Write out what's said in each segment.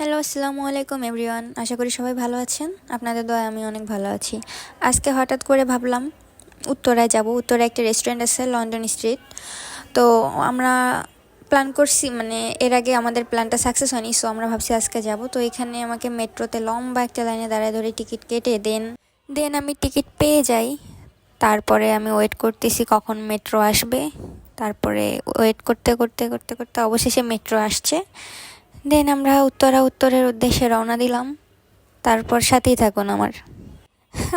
Hello, আসসালামু আলাইকুম everyone. আশা করি সবাই ভালো আছেন। আপনাদের দয়া আমি অনেক ভালো আছি। আজকে হঠাৎ করে ভাবলাম, উত্তরায় যাব। উত্তরায় একটা রেস্টুরেন্ট আছে লন্ডন স্ট্রিট তো আমরা প্ল্যান করছি মানে এর আগে আমাদের প্ল্যানটা সাকসেস হয়নি সো আমরা ভাবছি আজকে যাব। তো এখানে আমাকে মেট্রোতে লম্বা একটা লাইনে দাঁড়ায় ধরে টিকিট কেটে দেন দেন আমি টিকিট পেয়ে যাই। তারপরে আমি ওয়েট করতেছি কখন মেট্রো আসবে। তারপরে ওয়েট করতে করতে করতে করতে অবশেষে মেট্রো আসছে। দেন আমরা উত্তরা উত্তরের উদ্দেশ্যে রওনা দিলাম। তারপর সাথেই থাকুন আমার।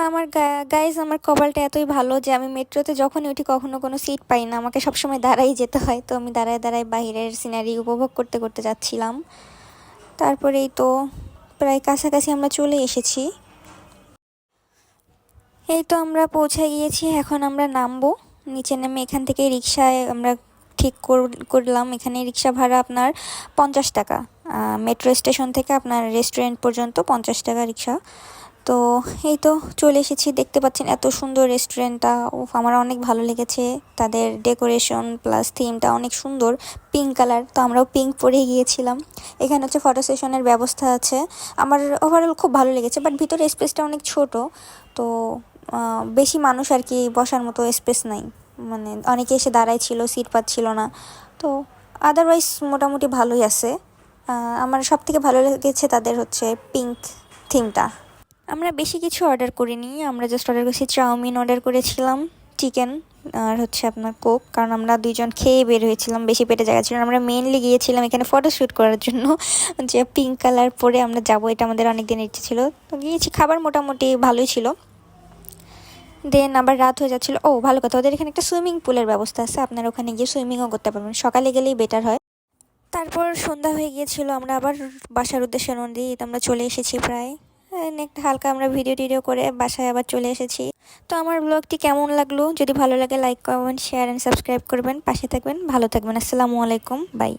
আমার গাইজ আমার কপালটা এতই ভালো যে আমি মেট্রোতে যখনই উঠি কখনো কোনো সিট পাই না। আমাকে সবসময় দাঁড়াই যেতে হয়, তো আমি দাঁড়ায় দাঁড়ায় বাইরের সিনারি উপভোগ করতে করতে যাচ্ছিলাম। তারপরেই তো প্রায় কাছাকাছি আমরা চলে এসেছি। এই তো আমরা পৌঁছে গিয়েছি, এখন আমরা নামবো। নিচে নেমে এখান থেকে রিক্সায় আমরা ঠিক করলাম। এখানে রিক্সা ভাড়া আপনার পঞ্চাশ টাকা। মেট্রো স্টেশন থেকে আপনার রেস্টুরেন্ট পর্যন্ত পঞ্চাশ টাকা রিক্সা। তো এই তো চলে এসেছি, দেখতে পাচ্ছেন এত সুন্দর রেস্টুরেন্টটা ও আমার অনেক ভালো লেগেছে। তাদের ডেকোরেশন প্লাস থিমটা অনেক সুন্দর পিঙ্ক কালার তো আমরাও পিঙ্ক পরে গিয়েছিলাম। এখানে হচ্ছে ফটো সেশনের ব্যবস্থা আছে। আমার ওভারঅল খুব ভালো লেগেছে বাট ভিতরে স্পেসটা অনেক ছোট। তো বেশি মানুষ আর কি বসার মতো স্পেস নাই। মানে অনেকে এসে দাঁড়াই ছিল সিট পাচ্ছিল না। তো আদারওয়াইজ মোটামুটি ভালোই আছে। আমার সব থেকে ভালো লেগেছে তাদের হচ্ছে পিঙ্ক থিমটা আমরা বেশি কিছু অর্ডার করিনি, আমরা জাস্ট অর্ডার করেছি চাউমিন অর্ডার করেছিলাম চিকেন আর হচ্ছে আপনার কোক কারণ আমরা দুইজন খেয়ে বের হয়েছিলাম, বেশি পেটে জায়গা ছিল আমরা মেনলি গিয়েছিলাম এখানে ফটোশ্যুট করার জন্য, যে পিঙ্ক কালার পরে আমরা যাব, এটা আমাদের অনেক দিনের ইচ্ছে ছিল। তো গিয়েছি, খাবার মোটামুটি ভালোই ছিল। দেন আবার রাত হয়ে যাচ্ছিল। ও, ভালো কথা, ওদের এখানে একটা সুইমিং পুলের ব্যবস্থা আছে, আপনারা ওখানে গিয়ে সুইমিংও করতে পারবেন, সকালে গেলেই বেটার হয়। তারপর সন্ধ্যা হয়ে গিয়েছিল, আমরা আবার বাসার উদ্দেশ্যে নদী আমরা চলে এসেছি প্রায়। একটা হালকা আমরা ভিডিও টিডিও করে বাসায় আবার চলে এসেছি। তো আমার ব্লগটি কেমন লাগল? যদি ভালো লাগে like comment share and subscribe করবেন। পাশে থাকবেন, ভালো থাকবেন। আসসালামু আলাইকুম বাই